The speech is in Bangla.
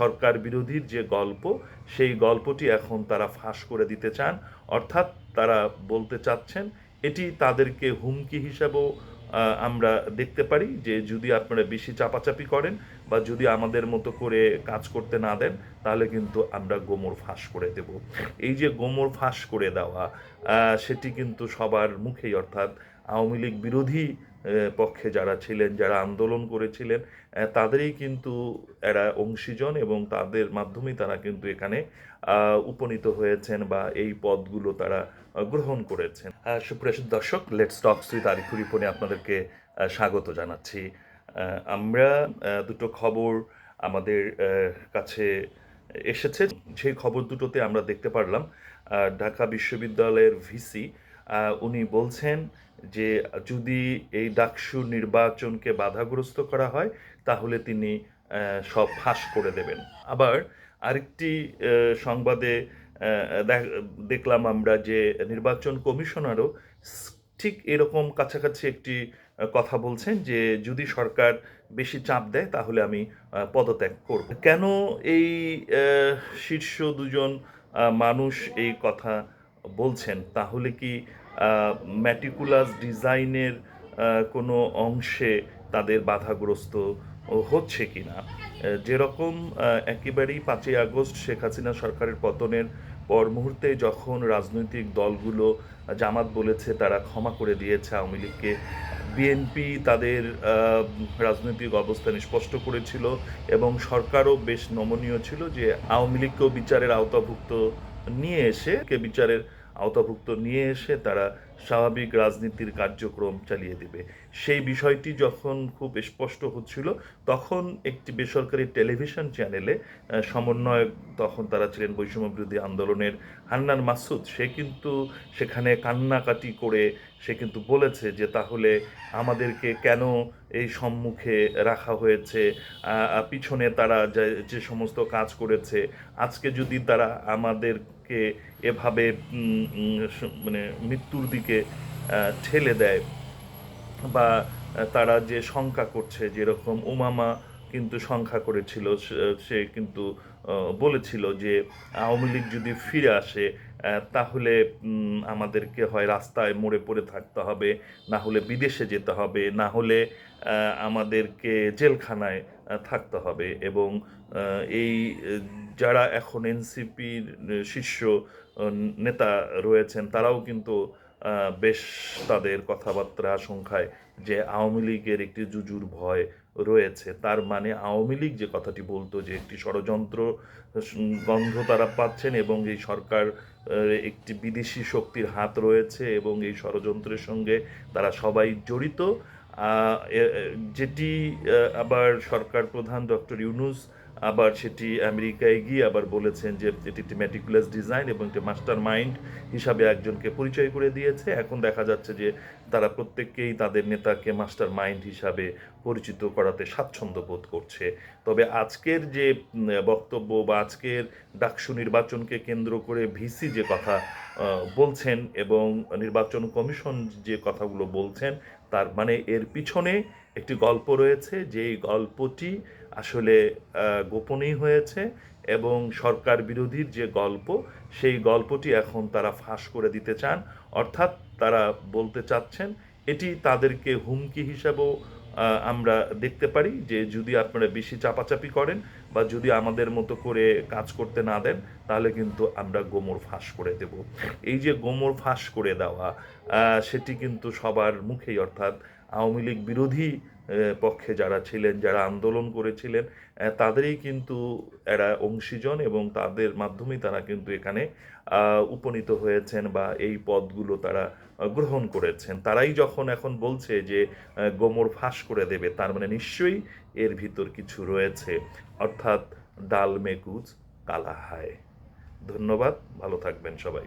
সরকার বিরোধীর যে গল্প, সেই গল্পটি এখন তারা ফাঁস করে দিতে চান। অর্থাৎ তারা বলতে চাচ্ছেন, এটি তাদেরকে হুমকি হিসাবেও আমরা দেখতে পারি যে যদি আপনারা বেশি চাপাচাপি করেন বা যদি আমাদের মতো করে কাজ করতে না দেন, তাহলে কিন্তু আমরা গোমর ফাঁস করে দেব। এই যে গোমর ফাঁস করে দেওয়া সেটি কিন্তু সবার মুখেই, অর্থাৎ আওয়ামী লীগ বিরোধী পক্ষে যারা ছিলেন, যারা আন্দোলন করেছিলেন তাদেরই কিন্তু এরা অংশীজন এবং তাদের মাধ্যমেই তারা কিন্তু এখানে উপনীত হয়েছেন বা এই পদগুলো তারা গ্রহণ করেছেন। সুপ্রিয় দর্শক লেটস টক শ্রী আরিফুর রিপনে আপনাদেরকে স্বাগত জানাচ্ছি। আমরা দুটো খবর আমাদের কাছে এসেছে। সেই খবর দুটোতে আমরা দেখতে পারলাম ঢাকা বিশ্ববিদ্যালয়ের ভিসি উনি বলছেন যে যদি এই ডাকসু নির্বাচনকে বাধাগ্রস্ত করা হয়, তাহলে তিনি সব ফাঁস করে দেবেন। আবার আরেকটি সংবাদে দেখলাম আমরা যে নির্বাচন কমিশনারও ঠিক এরকম কাছাকাছি একটি কথা বলছেন যে যদি সরকার বেশি চাপ দেয়, তাহলে আমি পদত্যাগ করব। কেন এই শীর্ষ দুজন মানুষ এই কথা বলছেন? তাহলে কি ম্যাটিকুলাস ডিজাইনের কোনো অংশে তাদের বাধাগ্রস্ত হচ্ছে কি না যেরকম একেবারেই পাঁচই আগস্ট শেখ হাসিনা সরকারের পতনের পর মুহূর্তে যখন রাজনৈতিক দলগুলো, জামাত বলেছে তারা ক্ষমা করে দিয়েছে, আওয়ামী লীগকে বিএনপি তাদের রাজনৈতিক অবস্থান স্পষ্ট করেছিল এবং সরকারও বেশ নমনীয় ছিল যে আওয়ামী লীগকেও বিচারের আওতাভুক্ত নিয়ে এসে কে বিচারের আওতাভুক্ত নিয়ে এসে তারা স্বাভাবিক রাজনীতির কার্যক্রম চালিয়ে দেবে। সেই বিষয়টি যখন খুব স্পষ্ট হচ্ছিল, তখন একটি বেসরকারি টেলিভিশন চ্যানেলে সমন্বয়ক তখন তারা ছিলেন বৈষম্য বিরোধী আন্দোলনের হান্নান মাসুদ। সে কিন্তু সেখানে কান্নাকাটি করে, সে কিন্তু বলেছে যে, তাহলে আমাদেরকে কেন এই সম্মুখে রাখা হয়েছে? পিছনে তারা যে সমস্ত কাজ করেছে, আজকে যদি তারা আমাদেরকে এভাবে মানে মৃত্যুর দিকে ঠেলে দেয়। বা তারা যে শঙ্কা করছে, যেরকম উমামা কিন্তু শঙ্কা করেছিল, সে- কিন্তু বলেছিল যে, আওয়ামী লীগ যদি ফিরে আসে তাহলে আমাদেরকে হয় রাস্তায় মরে পড়ে থাকতে হবে, না হলে বিদেশে যেতে হবে, না হলে আমাদেরকে জেলখানায় থাকতে হবে এবং এই যারা এখন এনসিপির শীর্ষ নেতা রয়েছেন, তারাও কিন্তু বেশ তাদের কথাবার্তা আশঙ্কায় যে আওয়ামী লীগের একটি জুজুর ভয় রয়েছে। তার মানে আওয়ামী লীগ যে কথাটি বলতো যে একটি ষড়যন্ত্র গন্ধ তারা পাচ্ছেন এবং এই সরকার একটি বিদেশি শক্তির হাত রয়েছে এবং এই ষড়যন্ত্রের সঙ্গে তারা সবাই জড়িত। যেটি আবার সরকার প্রধান ডক্টর ইউনুস আবার সেটি আমেরিকায় গিয়ে আবার বলেছেন যে এটি একটি ম্যাটিকুলাস ডিজাইন এবং একটি মাস্টার মাইন্ড হিসাবে একজনকে পরিচয় করে দিয়েছে। এখন দেখা যাচ্ছে যে তারা প্রত্যেককেই তাদের নেতাকে মাস্টার মাইন্ড হিসাবে পরিচিত করাতে স্বাচ্ছন্দ্য বোধ করছে। তবে আজকের যে বক্তব্য বা আজকের ডাকসু নির্বাচনকে কেন্দ্র করে ভিসি যে কথা বলছেন এবং নির্বাচন কমিশন যে কথাগুলো বলছেন, তার মানে এর পিছনে একটি গল্প রয়েছে যে এই গল্পটি আসলে গোপনেই হয়েছে এবং সরকার বিরোধীর যে গল্প, সেই গল্পটি এখন তারা ফাঁস করে দিতে চান। অর্থাৎ তারা বলতে চাচ্ছেন, এটি তাদেরকে হুমকি হিসাবেও আমরা দেখতে পারি যে যদি আপনারা বেশি চাপাচাপি করেন বা যদি আমাদের মতো করে কাজ করতে না দেন, তাহলে কিন্তু আমরা গোমর ফাঁস করে দেব। এই যে গোমর ফাঁস করে দেওয়া সেটি কিন্তু সবার মুখেই, অর্থাৎ আওয়ামী লীগ বিরোধী পক্ষে যারা ছিলেন, যারা আন্দোলন করেছিলেন তাদেরই কিন্তু এরা অংশীজন এবং তাদের মাধ্যমেই তারা কিন্তু এখানে উপনীত হয়েছেন বা এই পদগুলো তারা গ্রহণ করেছেন। তারাই যখন এখন বলছে যে গোমর ফাঁস করে দেবে, তার মানে নিশ্চয়ই এর ভিতর কিছু রয়েছে। অর্থাৎ ডাল মেকুজ কালা হায় ধন্যবাদ, ভালো থাকবেন সবাই।